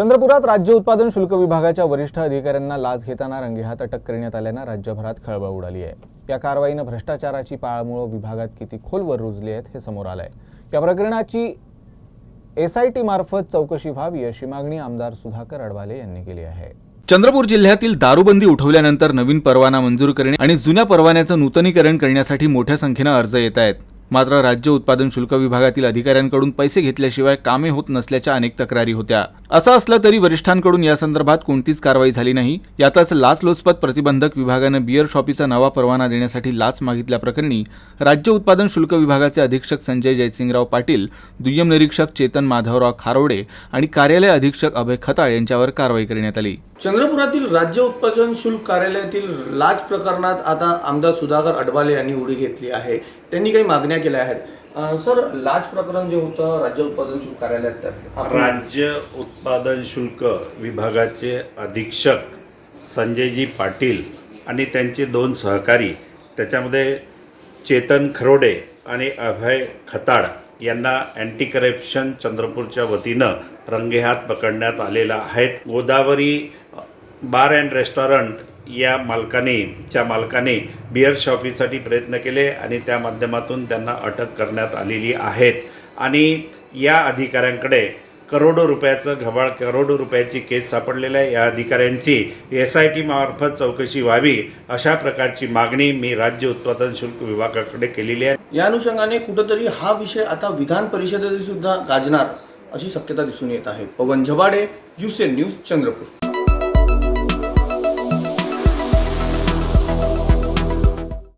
चंद्रपुरात राज्य उत्पादन शुल्क विभागाच्या वरिष्ठ अधिकाऱ्यांना लाच घेताना रंगेहात अटक करण्यात आल्यानं राज्यभरात खळबळ उडाली आहे. या कारवाईनं भ्रष्टाचाराची पाळमुळं विभागात किती खोलवर रुजली आहेत हे समोर आलं आहे या प्रकरणाची एस आय टी मार्फत चौकशी व्हावी अशी मागणी आमदार सुधाकर अडवाले यांनी केली आहे. चंद्रपूर जिल्ह्यातील दारूबंदी उठवल्यानंतर नवीन परवाना मंजूर करणे आणि जुन्या परवान्याचं नूतनीकरण करण्यासाठी मोठ्या संख्येनं अर्ज येत आहेत. मात्र राज्य उत्पादन शुल्क विभागातील अधिकाऱ्यांकडून पैसे घेतल्याशिवाय कामे होत नसल्याच्या अनेक तक्रारी होत्या. असं असलं तरी वरिष्ठांकडून या संदर्भात कोणतीच कारवाई झाली नाही. यातच लाचलुचपत प्रतिबंधक विभागानं बियर शॉपीचा नवा परवाना देण्यासाठी लाच मागितल्याप्रकरणी राज्य उत्पादन शुल्क विभागाचे अधीक्षक संजय जयसिंगराव पाटील दुय्यम निरीक्षक चेतन माधवराव खारोडे आणि कार्यालय अधीक्षक अभय खताळ यांच्यावर कारवाई करण्यात आली. चंद्रपुरातील राज्य उत्पादन शुल्क कार्यालयातील लाच प्रकरणात आता आमदार सुधाकर अडवाले यांनी उडी घेतली आहे. त्यांनी काही मागण्या केल्या आहेत. सर लाच प्रकरण जे होतं राज्य उत्पादन शुल्क कार्यालयात राज्य उत्पादन शुल्क विभागाचे अधीक्षक संजयजी पाटील आणि त्यांचे दोन सहकारी त्याच्यामध्ये चेतन खरोडे आणि अभय खताड यांना अँटी करप्शन चंद्रपूरच्या वतीनं रंगेहात पकडण्यात आलेला आहेत. गोदावरी बार अँड रेस्टॉरंट या मालकाने च्या मालकाने बिअर शॉपीसाठी प्रयत्न केले आणि त्या माध्यमातून त्यांना अटक करण्यात आलेली आहेत. आणि या अधिकाऱ्यांकडे करोडो रुपयाचं घबाळ करोडो रुपयाची केस सापडलेल्या आहे या अधिकाऱ्यांची एस आय टी मार्फत चौकशी व्हावी अशा प्रकारची मागणी मी राज्य उत्पादन शुल्क विभागाकडे केलेली आहे. या अनुषंगाने कुठंतरी हा विषय आता विधान परिषदेत सुद्धा गाजणार अशी शक्यता दिसून येत आहे. Pawan Jhabade UCN news Chandrapur.